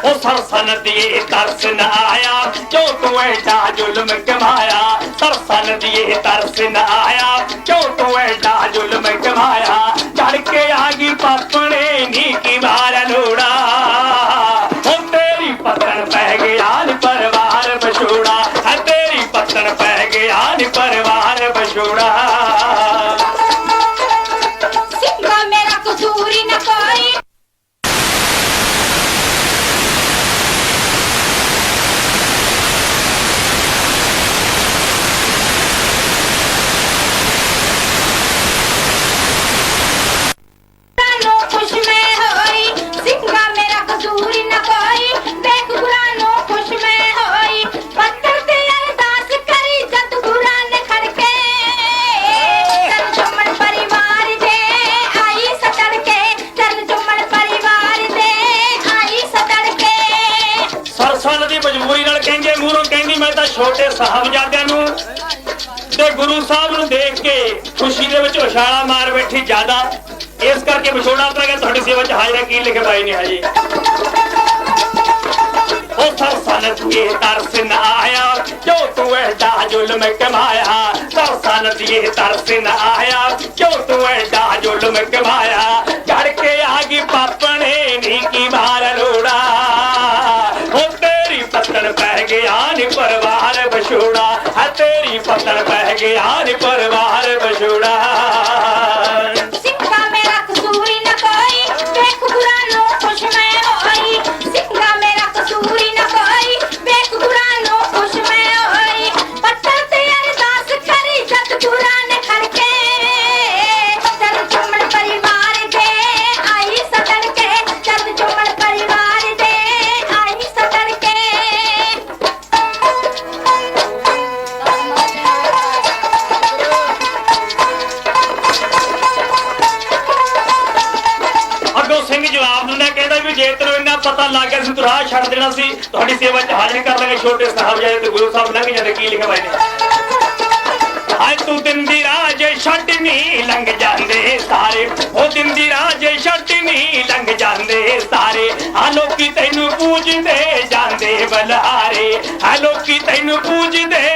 ਉਹ ਸਰਸਾ ਨਦੀਏ ਤਰਸ ਨਾ ਆਇਆ, ਕਿਉਂ ਤੂੰ ਐਡਾ ਜ਼ੁਲਮ ਕਮਾਇਆ ਸਰਸਾ ਨਦੀਏ ਤਰਸ ਨਾ ਆਇਆ, ਕਿਉਂ ਤੂੰ ਐਡਾ ਜ਼ੁਲਮ ਕਮਾਇਆ ਚੜ ਕੇ ਆ ਗਈ ਪਾਪਣੇ ਨੀ ਕੀ ਵਾਰ ਲੋੜਾ ਹੁਣ ਤੇਰੀ ਪਤਨ ਪੈ ਗਿਆ ਨੀ ਪਰਿਵਾਰ ਬਛੋੜਾ ਹੈ ਤੇਰੀ ਪਤਨ ਪੈ ਗਿਆ ਨੀ ਪਰਿਵਾਰ ਬਛੋੜਾ ਸਿੰਘਾ ਮੇਰਾ ਕਸੂਰ ਨਾ ਕੋਈ। ਕੇ ਦੀ ਮਜਬੂਰੀ ਨਾਲ ਕਹਿੰਦੇ, ਮੂਹਰੋਂ ਕਹਿੰਦੀ, ਮੈਂ ਤਾਂ ਛੋਟੇ ਸਾਹਿਬਜ਼ਾਦਿਆਂ ਨੂੰ ਤੇ ਗੁਰੂ ਸਾਹਿਬ ਨੂੰ ਦੇਖ ਕੇ ਖੁਸ਼ੀ ਦੇ ਵਿੱਚ ਉਛਾਲਾ ਮਾਰ ਬੈਠੀ ਜ਼ਿਆਦਾ। ਇਸ ਕਰਕੇ ਵਿਛੋੜਾ ਪੈ ਗਿਆ, ਤੁਹਾਡੀ ਸੇਵਾ ਚ ਹਾਜ਼ਰ ਕੀ ਲਿਖੇ ਪਾਈ ਨੇ ਹਜੇ? ਉਹ ਸਰਸਾ ਨਦੀ ਤਰਸ ਨਾ ਆਇਆ, ਜੋ ਤੂੰ ਐਡਾ ਜ਼ੁਲਮ ਕਮਾਇਆ ਸਰਸਾ ਨਦੀ ਤਰਸ ਨਾ ਆਇਆ ਕਿਉਂ ਤੂੰ ਐਡਾ ਜ਼ੁਲਮ ਕਮਾਇਆ। ਪਰਿਵਾਰ ਬਛੋੜਾ ਤੇਰੀ ਪਤਨ ਪੈ ਗਿਆ ਨੀ ਪਰਿਵਾਰ ਬਛੋੜਾ ਸਿੰਘਾ ਮੇਰਾ ਕਸੂਰ ਨਾ ਕੋਈ ਦੇਖ ਗੁਰਾਂ ਵੀ ਜੇ ਤੈਨੂੰ ਇੰਨਾ ਪਤਾ ਲੱਗ ਗਿਆ ਸੀ, ਤੂੰ ਰਾਹ ਛੱਡ ਦੇਣਾ ਸੀ, ਤੁਹਾਡੀ ਸੇਵਾ 'ਚ ਹਾਜ਼ਰ ਕਰ ਲਾਂਗੇ ਛੋਟੇ ਸਾਹਿਬਜ਼ਾਦੇ ਤੇ ਗੁਰੂ ਸਾਹਿਬ ਲੰਘ ਜਾਂਦੇ, ਕੀ ਲਿਖਿਆ ਬਾਈ ਨੇ? ਹਾਏ ਤੂੰ ਦਿਨ ਦੀ ਰਾਹ ਛੱਡ ਨਹੀਂ ਲੰਘ ਜਾਂਦੇ ਸਾਰੇ। ਉਹ ਦਿਨ ਦੀ ਰਾਹ ਛੱਡ ਨਹੀਂ ਲੰਘ ਜਾਂਦੇ ਸਾਰੇ। ਆ ਲੋਕੀ ਤੈਨੂੰ ਪੂਜਦੇ ਜਾਂਦੇ ਬਲਹਾਰੇ। ਆ ਲੋਕੀ ਤੈਨੂੰ ਪੂਜਦੇ